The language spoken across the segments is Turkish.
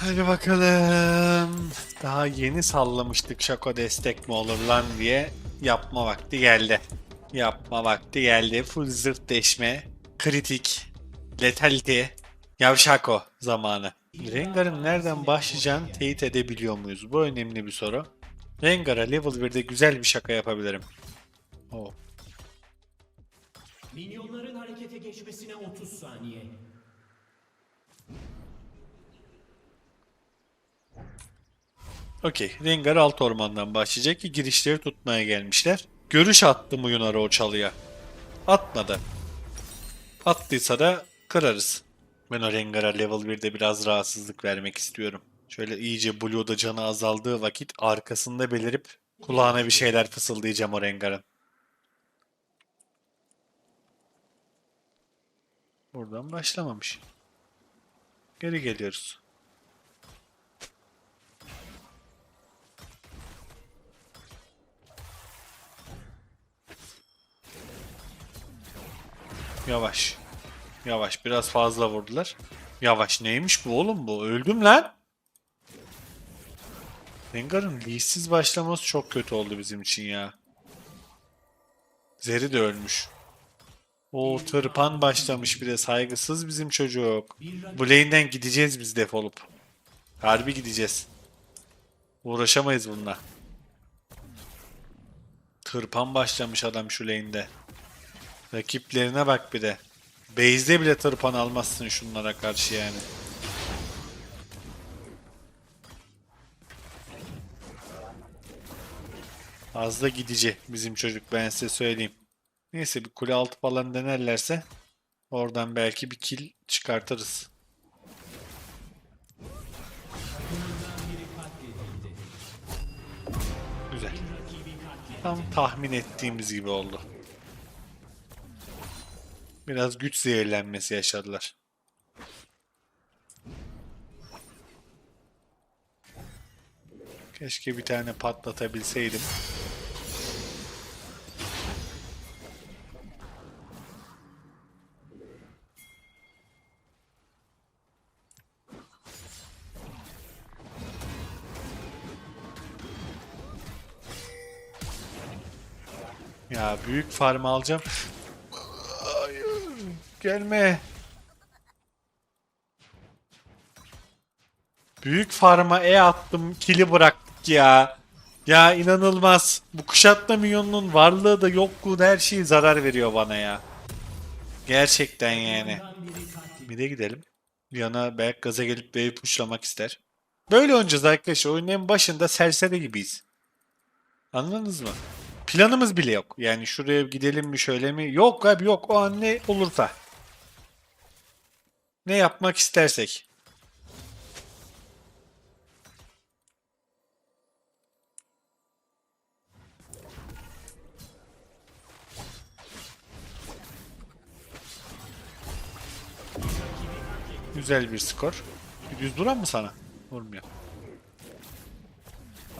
Hadi bakalım. Daha yeni sallamıştık şako destek mi olur lan diye. Yapma vakti geldi. Yapma vakti geldi. Full zırt deşme. Kritik. Letality. Yavşako zamanı. Rengar'ın nereden başlayacağını teyit edebiliyor muyuz? Bu önemli bir soru. Rengar'a level 1'de güzel bir şaka yapabilirim. Oh. Minyonların harekete geçmesine 30 saniye. Okey. Rengar alt ormandan başlayacak ki girişleri tutmaya gelmişler. Görüş attı mı Yunar'a o çalıya? Atmadı. Attıysa da kırarız. Ben o Rengar'a level 1'de biraz rahatsızlık vermek istiyorum. Şöyle iyice Blue'da canı azaldığı vakit arkasında belirip kulağına bir şeyler fısıldayacağım o Rengar'ın. Buradan başlamamış. Geri geliyoruz. Yavaş. Yavaş. Biraz fazla vurdular. Yavaş. Neymiş bu oğlum bu? Öldüm lan. Rengar'ın leadsiz başlaması çok kötü oldu bizim için ya. Zeri de ölmüş. O tırpan başlamış bir de saygısız bizim çocuk. Bu lane'den gideceğiz biz defolup. Harbi gideceğiz. Uğraşamayız bununla. Tırpan başlamış adam şu lane'de. Rakiplerine bak bir de. Base'de bile tırpan almazsın şunlara karşı yani. Az da gidici bizim çocuk ben size söyleyeyim. Neyse bir kule altı falan denerlerse oradan belki bir kill çıkartırız. Güzel. Tam tahmin ettiğimiz gibi oldu. Biraz güç zehirlenmesi yaşadılar. Keşke bir tane patlatabilseydim. Ya büyük farm alacağım. Gelme. Büyük farma E attım. Kili bıraktık ya. Ya inanılmaz. Bu kuşatma milyonunun varlığı da yokluğu da her şeyi zarar veriyor bana ya. Gerçekten yani. Bir de gidelim. Yana belki gaza gelip B'yi pushlamak ister. Böyle oynayacağız arkadaşlar. Oyunun en başında serseri gibiyiz. Anladınız mı? Planımız bile yok. Yani şuraya gidelim mi şöyle mi? Yok abi yok. O an ne olursa. Ne yapmak istersek. Güzel bir skor. Düz duran mı sana? Vurmuyor.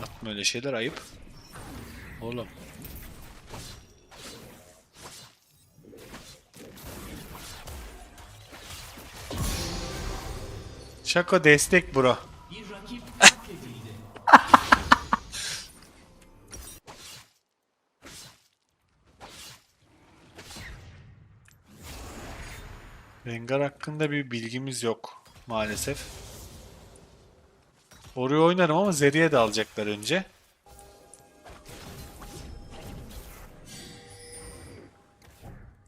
Atma öyle şeyler ayıp. Oğlum. Şako destek bro. Rengar hakkında bir bilgimiz yok maalesef. Oraya oynarım ama Zeri'ye de alacaklar önce.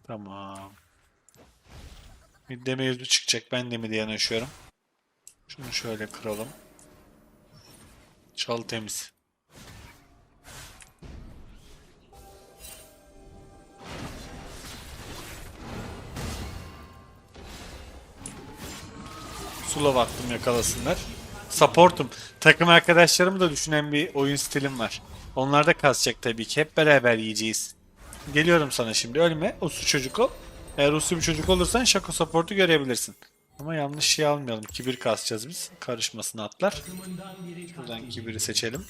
Tamam. Midde mevzu çıkacak. Ben de mid'e yanaşıyorum. Şunu şöyle kıralım. Çal temiz. Sula baktım yakalasınlar. Supportum. Takım arkadaşlarımı da düşünen bir oyun stilim var. Onlar da kasacak tabii ki. Hep beraber yiyeceğiz. Geliyorum sana şimdi. Ölme. Uslu çocuk ol. Eğer uslu bir çocuk olursan Şako supportu görebilirsin. Ama yanlış şey almayalım. Kibir kasacağız biz. Karışmasın atlar. Buradan kibiri seçelim.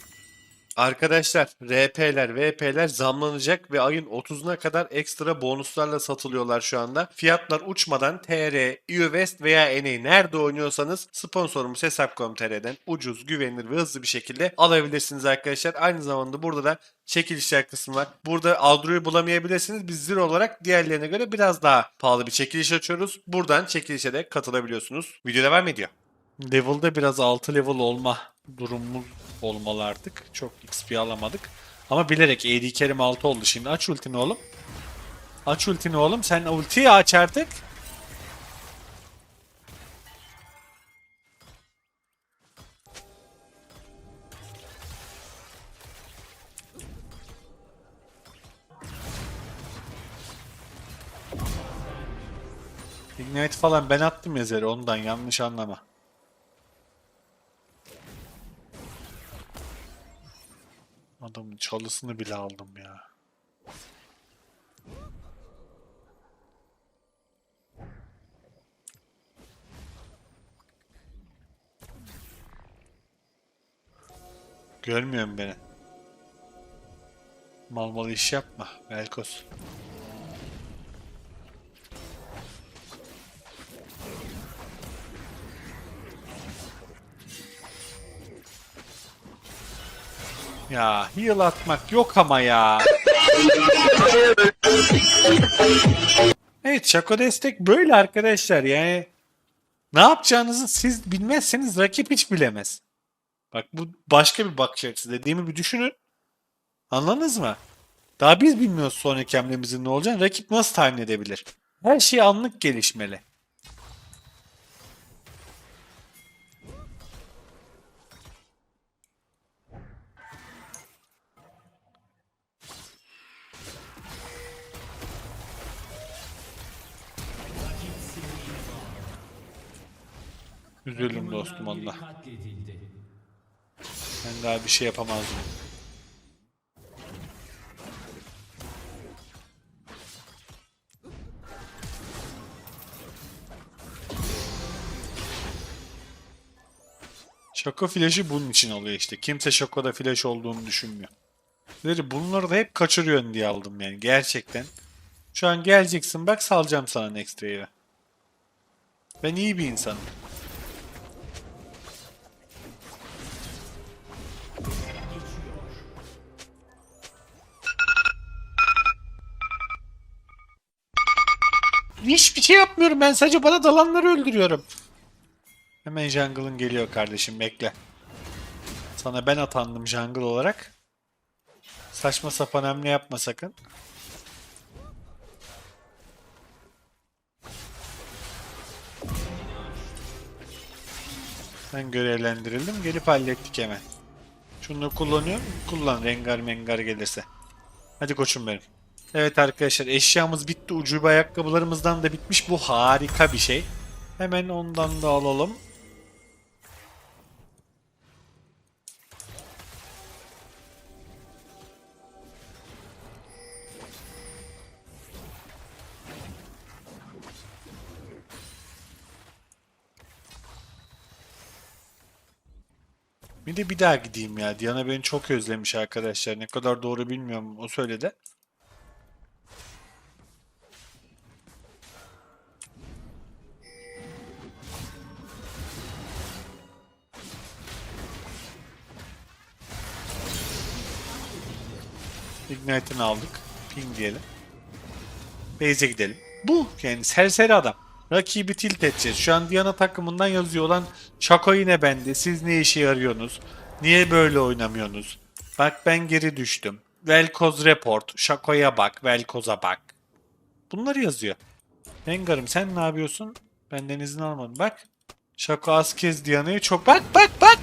Arkadaşlar RP'ler, VP'ler zamlanacak ve ayın 30'una kadar ekstra bonuslarla satılıyorlar şu anda. Fiyatlar uçmadan TR, EUWest veya NA nerede oynuyorsanız sponsorumuz Hesap.com.tr'den ucuz, güvenilir ve hızlı bir şekilde alabilirsiniz arkadaşlar. Aynı zamanda burada da çekilişler kısmı var. Burada Aldro'yu bulamayabilirsiniz. Biz Zero olarak diğerlerine göre biraz daha pahalı bir çekiliş açıyoruz. Buradan çekilişe de katılabiliyorsunuz. Video devam ediyor. Level'da biraz 6 level olma durumumuz olmalı artık. Çok XP alamadık. Ama bilerek AD Kerim 6 oldu şimdi. Aç ultini oğlum. Aç ultini oğlum. Sen ultiyi aç artık. Ignite falan ben attım ya Zeri ondan yanlış anlama. Adamın çalısını bile aldım ya. Görmüyorum beni. Mal mal iş yapma Velkos. Ya heal atmak yok ama ya. evet Şako destek böyle arkadaşlar yani. Ne yapacağınızı siz bilmezseniz rakip hiç bilemez. Bak bu başka bir bakış açısı dediğimi bir düşünün. Anladınız mı? Daha biz bilmiyoruz sonraki hamlemizin ne olacağını. Rakip nasıl tahmin edebilir? Her şey anlık gelişmeli. Üzüldüm dostum Allah. Ben daha bir şey yapamazdım. Şoko flash'ı bunun için oluyor işte. Kimse Şoko'da flash olduğunu düşünmüyor. Dedi bunları da hep kaçırıyorsun diye aldım yani gerçekten. Şu an geleceksin bak salacağım sana next wave'e. Ben iyi bir insanım. Hiçbir şey yapmıyorum ben sadece bana dalanları öldürüyorum. Hemen jungle'ın geliyor kardeşim bekle. Sana ben atandım jungle olarak. Saçma sapan hamle yapma sakın. Ben görevlendirildim. Gelip hallettik hemen. Şunu kullanıyorum. Kullan rengar mengar gelirse. Hadi koçum benim. Evet arkadaşlar eşyamız bitti. Ucube ayakkabılarımızdan da bitmiş. Bu harika bir şey. Hemen ondan da alalım. Bir de bir daha gideyim ya. Diana beni çok özlemiş arkadaşlar. Ne kadar doğru bilmiyorum. O söyledi. Ignite'ını aldık. Ping diyelim. Base'e gidelim. Bu yani serseri adam. Rakibi tilt edeceğiz. Şu an Diana takımından yazıyor olan Şako yine bende. Siz ne işe yarıyorsunuz? Niye böyle oynamıyorsunuz? Bak ben geri düştüm. Velkoz report. Şako'ya bak. Velkoz'a bak. Bunları yazıyor. Rengar'ım sen ne yapıyorsun? Benden izin almadın. Bak. Şako az kez Diana'yı çok... Bak bak bak.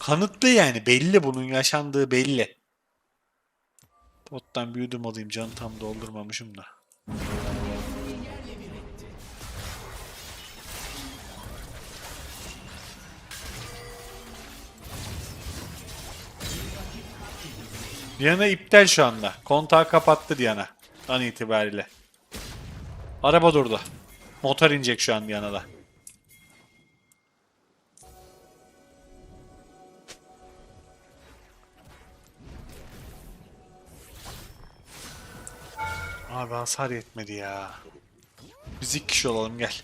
Kanıtlı yani. Belli bunun yaşandığı belli. Bottan büyüdüm alayım. Canı tam doldurmamışım da. Diana iptal şu anda. Kontağı kapattı Diana. An itibariyle. Araba durdu. Motor inecek şu an Diana'da. Abi hasar yetmedi ya. Biz iki kişi olalım gel.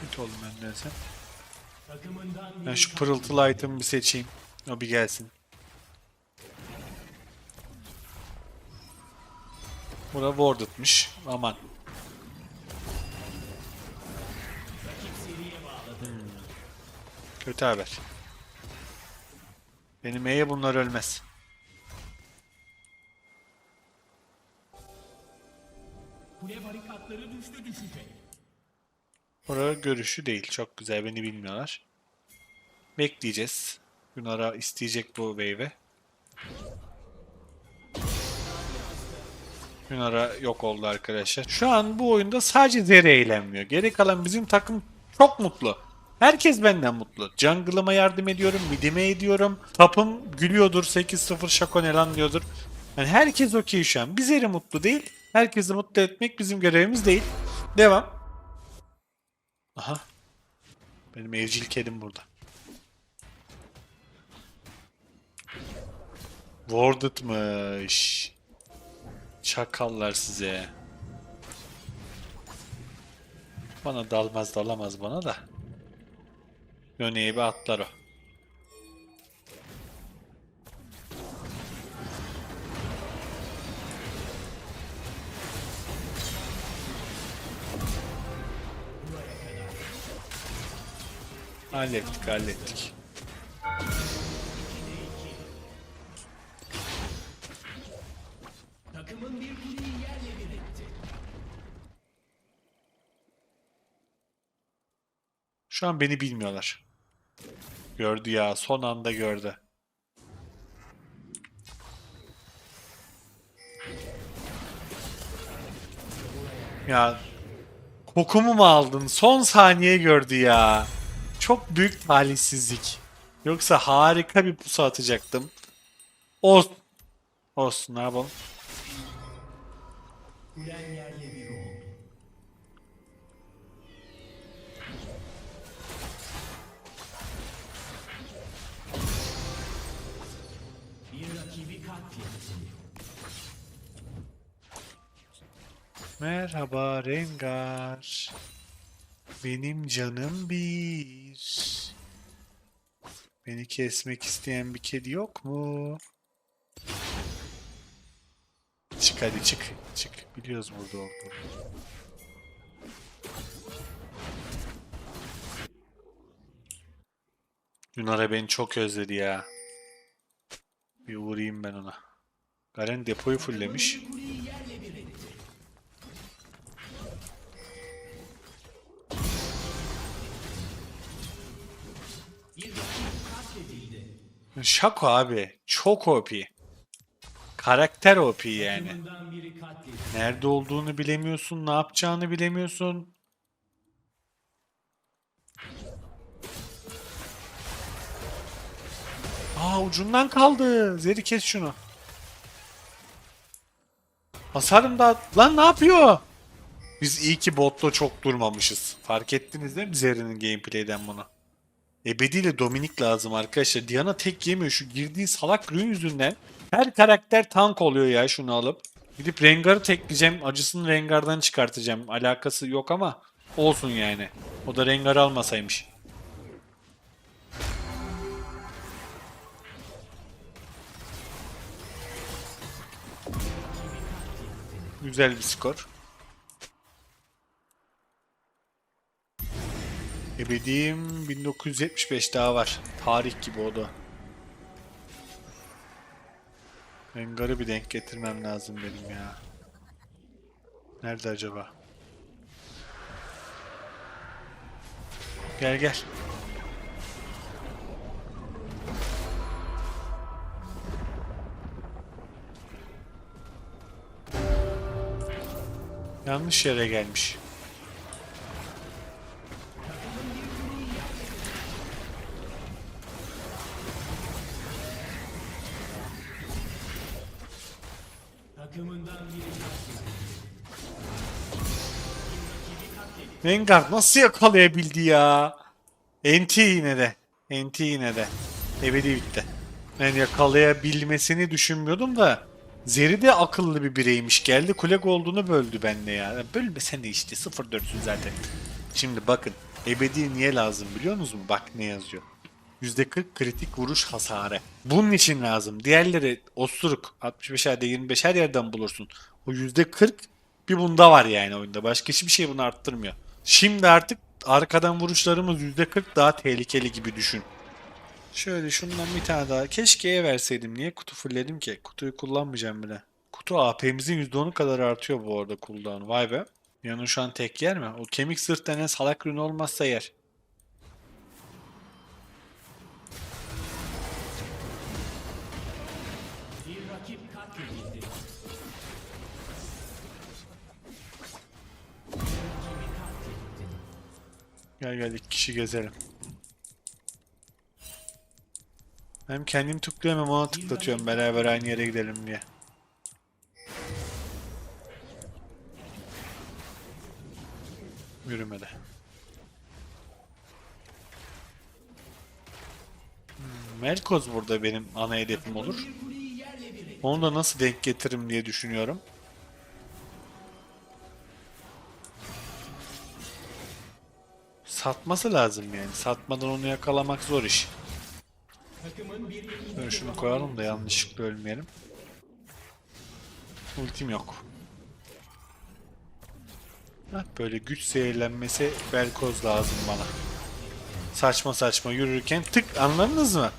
Git oğlum benden sen. Ben şu pırıltılı item'ı bir seçeyim. O bir gelsin. Bura warded'mış. Aman. Hmm. Kötü haber. Benim E'ye bunlar ölmez. kule barikatları düştü düşecek. Bura görüşü değil. Çok güzel. Beni bilmiyorlar. Bekleyeceğiz. Günara isteyecek bu wave'i. Günara yok oldu arkadaşlar. Şu an bu oyunda sadece Zeri eğlenmiyor. Geri kalan bizim takım çok mutlu. Herkes benden mutlu. Jungle'ıma yardım ediyorum, midime ediyorum. Tapım gülüyordur, 8-0 şakonelan diyordur. Yani herkes okey şu an. Biz Zeri mutlu değil. Herkesi mutlu etmek bizim görevimiz değil. Devam. Aha. Benim evcil kedim burada. Warded'mış. Çakallar size. Bana dalmaz dalamaz bana da. Yöneye bir atlar o. Hallettik hallettik. Takımın bir kuleyi yerle bir etti. Şu an beni bilmiyorlar. Gördü ya son anda gördü. Ya kokumu mu aldın? Son saniye gördü ya. Çok büyük talihsizlik. Yoksa harika bir pusu atacaktım. Olsun. Olsun ne yapalım. Kulen yerle bir oldu. Bir rakibi katledildi. Merhaba Rengar. Benim canım bir. Beni kesmek isteyen bir kedi yok mu? Çık hadi çık. Çık. Biliyoruz burada olduğunu. Yunara beni çok özledi ya. Bir uğrayayım ben ona. Garen depoyu fulllemiş. Şako abi. Çok OP. Karakter OP yani. Nerede olduğunu bilemiyorsun, ne yapacağını bilemiyorsun. Aa ucundan kaldı. Zeri kes şunu. Hasarım da... Lan ne yapıyor? Biz iyi ki botta çok durmamışız. Fark ettiniz değil mi Zeri'nin gameplay'den bunu? Ebedi ile Dominik lazım arkadaşlar. Diana tek yemiyor. Şu girdiği salak rün yüzünden. Her karakter tank oluyor ya şunu alıp. Gidip Rengar'ı tekleyeceğim. Acısını Rengar'dan çıkartacağım. Alakası yok ama olsun yani. O da Rengar'ı almasaymış. Güzel bir skor. Ebediğim 1975 daha var. Tarih gibi o da. Rengar'ı bir denk getirmem lazım benim ya. Nerede acaba? Gel gel. Yanlış yere gelmiş. Vanguard nasıl yakalayabildi ya? NT yine de. NT yine de. Ebedi bitti. Ben yakalayabilmesini düşünmüyordum da Zeri de akıllı bir bireymiş geldi. Kulek olduğunu böldü bende ya. Bölmesene işte 0-4'sün zaten. Şimdi bakın ebedi niye lazım biliyor musunuz? Bak ne yazıyor. %40 kritik vuruş hasarı. Bunun için lazım. Diğerleri osuruk 65 ayda 25 her yerden bulursun. O %40 bir bunda var yani oyunda. Başka hiçbir şey bunu arttırmıyor. Şimdi artık arkadan vuruşlarımız %40 daha tehlikeli gibi düşün. Şöyle şundan bir tane daha. Keşke E verseydim. Niye kutu fullledim ki? Kutuyu kullanmayacağım bile. Kutu AP'mizin %10'u kadar artıyor bu arada cooldown. Vay be. Yani şu an tek yer mi? O kemik sırt denen salak ürün olmazsa yer. Gel gel iki kişi gezelim. Hem kendim tıklıyorum hem ona tıklatıyorum beraber aynı yere gidelim diye. Yürümedi. Hmm, Melkoz burada benim ana hedefim olur. Onu da nasıl denk getiririm diye düşünüyorum. Satması lazım yani. Satmadan onu yakalamak zor iş. Şöyle şunu koyalım da yanlışlıkla ölmeyelim. Ultim yok. Heh, böyle güç zehirlenmesi Belkoz lazım bana. Saçma saçma yürürken tık anladınız mı?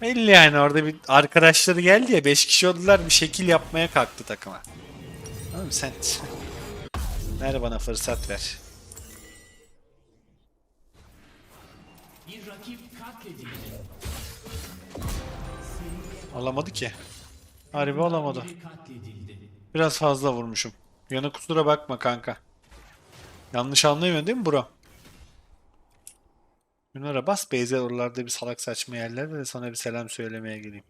Belli yani orada bir arkadaşları geldi ya 5 kişi oldular bir şekil yapmaya kalktı takıma. Oğlum sen ver bana fırsat ver. Bir rakip katledildi. Alamadı ki. Harbi alamadı. Biraz fazla vurmuşum. Yana kusura bakma kanka. Yanlış anlayamıyorsun değil mi bro? Yunara bas Beyzer oralarda bir salak saçma yerlerde de sana bir selam söylemeye geleyim.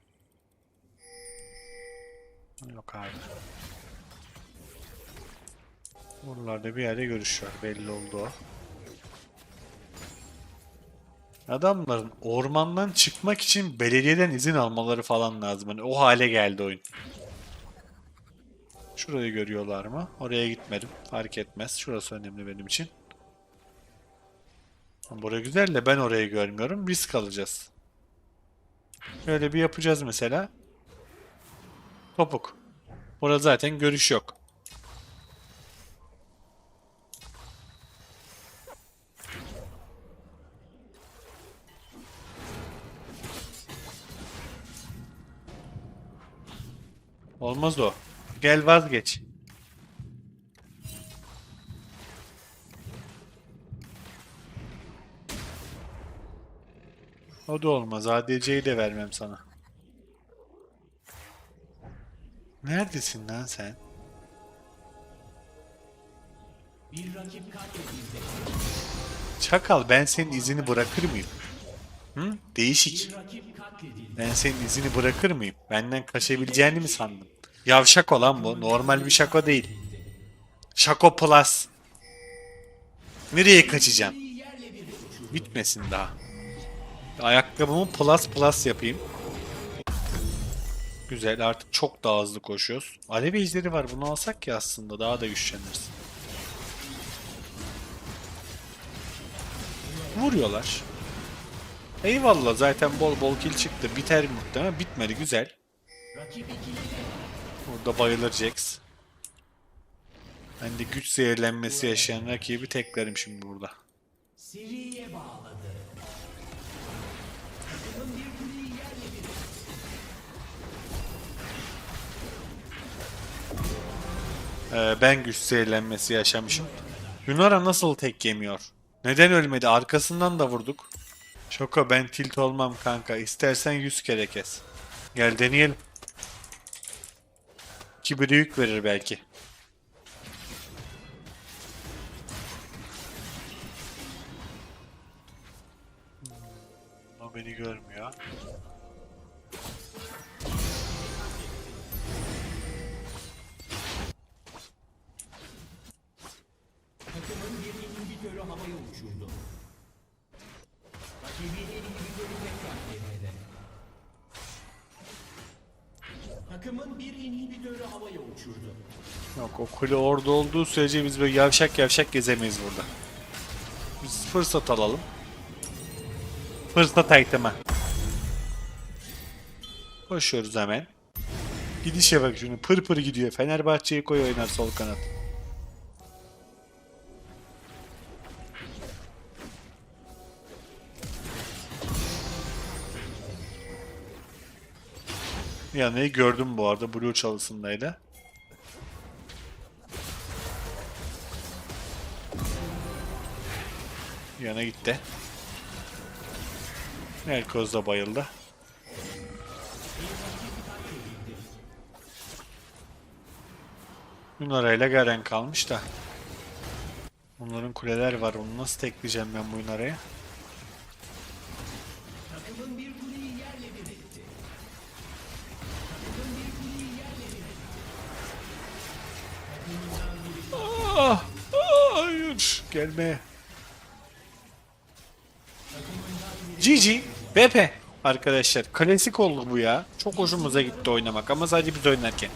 Yok abi. Buralarda bir yerde görüş var. Belli oldu o. Adamların ormandan çıkmak için belediyeden izin almaları falan lazım. Hani o hale geldi oyun. Şurayı görüyorlar mı? Oraya gitmedim. Fark etmez. Şurası önemli benim için. Burası güzel de ben orayı görmüyorum. Risk alacağız. Şöyle bir yapacağız mesela. Topuk. Burada zaten görüş yok. Olmaz o. Gel vazgeç. O da olmaz. ADC'yi de vermem sana. Neredesin lan sen? Çakal ben senin izini bırakır mıyım? Hı? Değişik. Ben senin izini bırakır mıyım? Benden kaçabileceğini mi sandın? Yavşak olan bu. Normal bir şako değil. Şako plus. Nereye kaçacağım? Bitmesin daha. Ayakkabımı plus plus yapayım. Güzel artık çok daha hızlı koşuyoruz. Alev ejderi var bunu alsak ya aslında daha da güçleniriz. Vuruyorlar. Eyvallah zaten bol bol kill çıktı. Biter muhtemelen. Bitmedi güzel. Burada bayılır Jax. Ben de güç zehirlenmesi yaşayan rakibi teklerim şimdi burada. Bağladı. Etti. Ee, ben güç zehirlenmesi yaşamışım. Yunara nasıl tek yemiyor? Neden ölmedi? Arkasından da vurduk. Şoko ben tilt olmam kanka. İstersen 100 kere kes. Gel deneyelim. Kibiri yük verir belki. Hmm, O beni görmüyor. Takımın bir inhibitörü havaya uçurdu. Yok o kule orada olduğu sürece biz böyle yavşak yavşak gezemeyiz burada. Biz fırsat alalım. Fırsat iteme. Koşuyoruz hemen. Gidişe bak şunu pır pır gidiyor. Fenerbahçe'yi koy oynar sol kanat. Yani gördüm bu arada Blue çalısındaydı. Yana gitti. Elkoz da bayıldı. Yunara ile Garen kalmış da. Bunların kuleler var. Onu nasıl tekleyeceğim ben bu Yunara'ya? Gelme. GG. BP. Arkadaşlar klasik oldu bu ya. Çok hoşumuza gitti oynamak ama sadece biz oynarken.